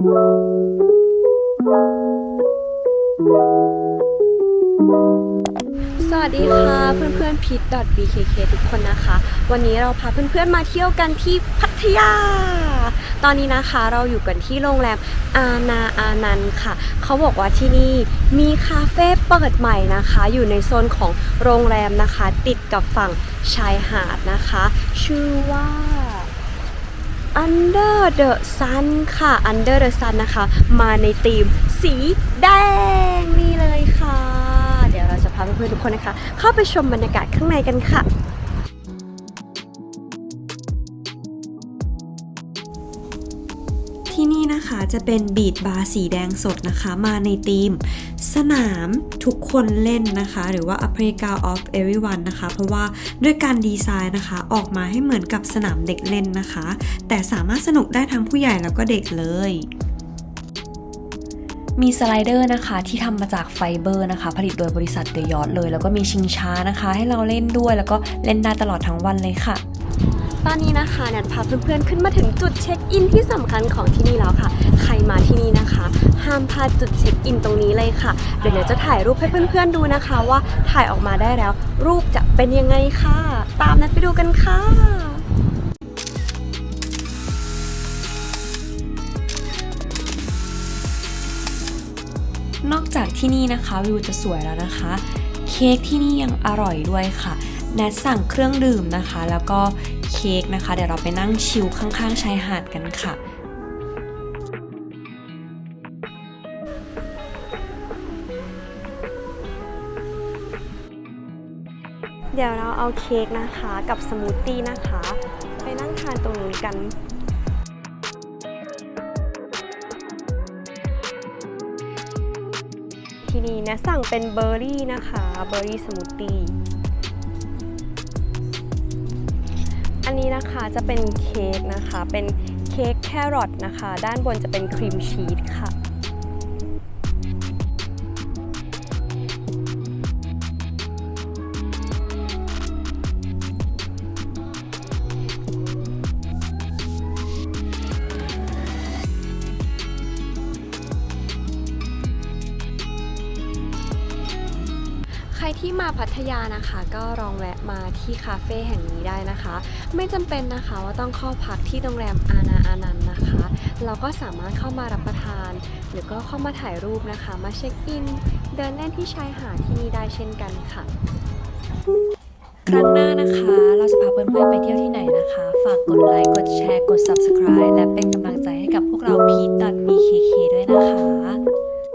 สวัสดีค่ะเพื่อนๆพีท .bkk ทุกคนนะคะ วันนี้เราพาเพื่อนๆมาเที่ยวกันที่พัทยา ตอนนี้นะคะเราอยู่กันที่โรงแรมอาณาอานันค่ะ เขาบอกว่าที่นี่มีคาเฟ่เปิดใหม่นะคะ อยู่ในโซนของโรงแรมนะคะ ติดกับฝั่งชายหาดนะคะ ชื่อว่า Under the Sun ค่ะ Under the Sun นะคะ มาในธีมสีแดงนี่เลยค่ะ เดี๋ยวเราจะพาเพื่อนๆทุกคนนะคะ เข้าไปชมบรรยากาศข้างในกันค่ะ นะคะจะเป็นบีดบาร์สีแดงสดนะคะ มาในธีม สนามทุกคนเล่นนะคะ หรือว่า a p r e g a of everyone นะคะ เพราะว่าด้วยการดีไซน์นะคะ ออกมาให้เหมือนกับสนามเด็กเล่นนะคะ แต่สามารถสนุกได้ทั้งผู้ใหญ่แล้วก็เด็กเลยมีสไลเดอร์นะคะที่ทำมาจากไฟเบอร์นะคะ ผลิตโดยบริษัทเดยอ t เลย แล้วก็มีชิงช้านะคะ ให้เราเล่นด้วย แล้วก็เล่นได้ตลอดทั้งวันเลยค่ะ ตอนนี้นะคะนัดพาเพื่อนๆขึ้นมาถึงจุดเช็คอินที่สำคัญของที่นี่แล้วค่ะ ใครมาที่นี่นะคะ ห้ามพลาดจุดเช็คอินตรงนี้เลยค่ะ เดี๋ยวจะถ่ายรูปให้เพื่อนๆดูนะคะ ว่าถ่ายออกมาได้แล้ว รูปจะเป็นยังไงค่ะ ตามนัดไปดูกันค่ะนอกจากที่นี่นะคะวิวจะสวยแล้วนะคะ เค้กที่นี่ยังอร่อยด้วยค่ะ แนทสั่งเครื่องดื่มนะคะ แล้วก็เค้กนะคะ เดี๋ยวเราไปนั่งชิลข้างๆชายหาดกันค่ะเดี๋ยวเราเอาเค้กนะคะกับสมูทตี้นะคะ ไปนั่งทานตรงนู้นกัน ทีนี้นะสั่งเป็นเบอร์รี่นะคะ เบอร์รี่สมูทตี้ อันนี้นะคะจะเป็นเค้กนะคะ เป็นเค้กแครอทนะคะ ด้านบนจะเป็นครีมชีสค่ะ ใครที่มาพัทยานะคะ ก็ลองแวะมาที่คาเฟ่แห่งนี้ได้นะคะ ไม่จำเป็นนะคะว่าต้องเข้าพักที่โรงแรมอาณาอานันต์นะคะ เราก็สามารถเข้ามารับประทาน หรือก็เข้ามาถ่ายรูปนะคะ มาเช็คอิน เดินเล่นที่ชายหาดที่นี่ได้เช่นกันค่ะ ครั้งหน้านะคะ เราจะพาเพื่อนๆไปเที่ยวที่ไหนนะคะ ฝากกดไลค์กดแชร์กด subscribe และเป็นกำลัง